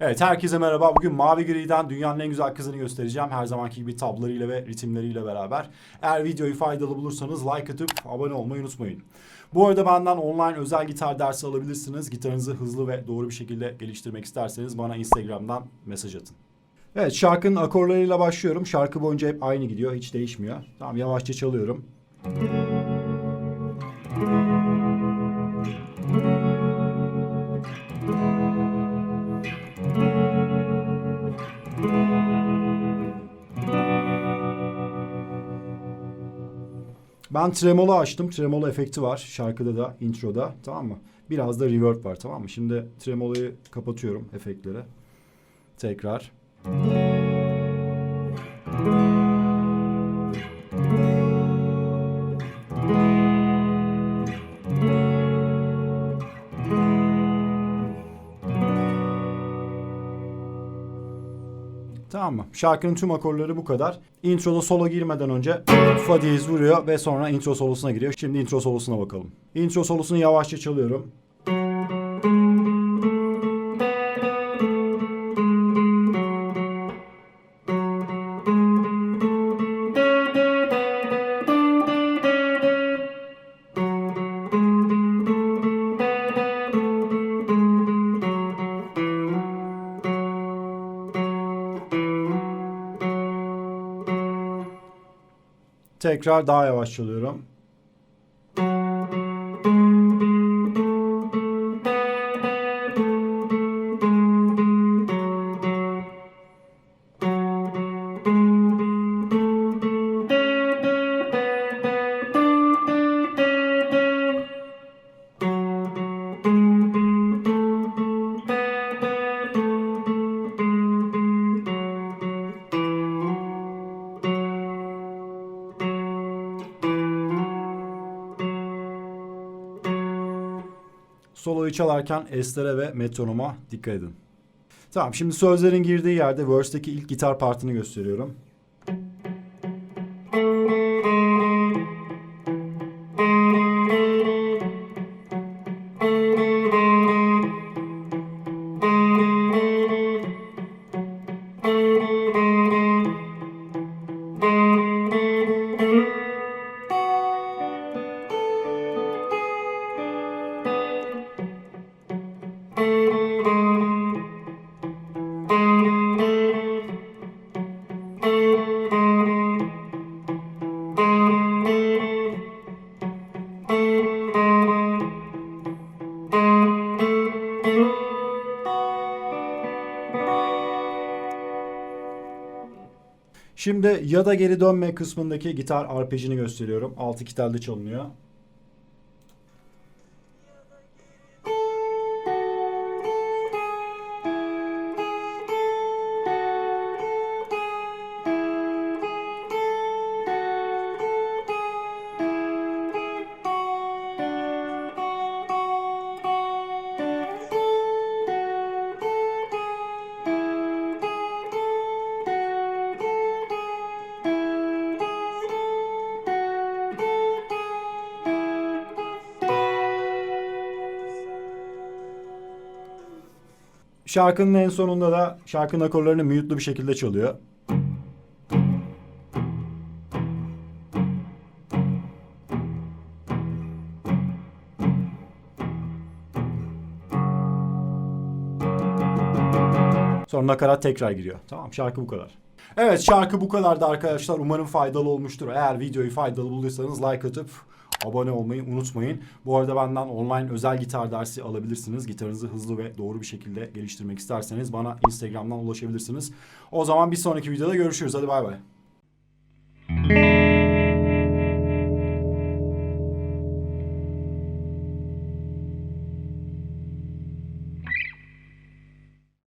Evet herkese merhaba. Bugün Mavi Gri'den dünyanın en güzel kızını göstereceğim. Her zamanki gibi tablarıyla ve ritimleriyle beraber. Eğer videoyu faydalı bulursanız like atıp abone olmayı unutmayın. Bu arada benden online özel gitar dersi alabilirsiniz. Gitarınızı hızlı ve doğru bir şekilde geliştirmek isterseniz bana Instagram'dan mesaj atın. Evet şarkının akorlarıyla başlıyorum. Şarkı boyunca hep aynı gidiyor. Hiç değişmiyor. Tamam yavaşça çalıyorum. Ben tremolo açtım. Tremolo efekti var şarkıda da, introda. Tamam mı? Biraz da reverb var tamam mı? Şimdi tremoloyu kapatıyorum efektlere. Tekrar. Tamam mı? Şarkının tüm akorları bu kadar. Introda solo girmeden önce fa diyez vuruyor ve sonra intro solosuna giriyor. Şimdi intro solosuna bakalım. Intro solosunu yavaşça çalıyorum. Tekrar daha yavaş çalıyorum. Soloyu çalarken eslere ve metronoma dikkat edin. Tamam şimdi sözlerin girdiği yerde verse'deki ilk gitar partını gösteriyorum. Şimdi ya da geri dönme kısmındaki gitar arpejini gösteriyorum. 6 telde çalınıyor. Şarkının en sonunda da şarkının akorlarını mute'lu bir şekilde çalıyor. Sonra nakarat tekrar giriyor. Tamam şarkı bu kadar. Evet şarkı bu kadardı arkadaşlar. Umarım faydalı olmuştur. Eğer videoyu faydalı bulduysanız like atıp abone olmayı unutmayın. Bu arada benden online özel gitar dersi alabilirsiniz. Gitarınızı hızlı ve doğru bir şekilde geliştirmek isterseniz bana Instagram'dan ulaşabilirsiniz. O zaman bir sonraki videoda görüşürüz. Hadi bay bay.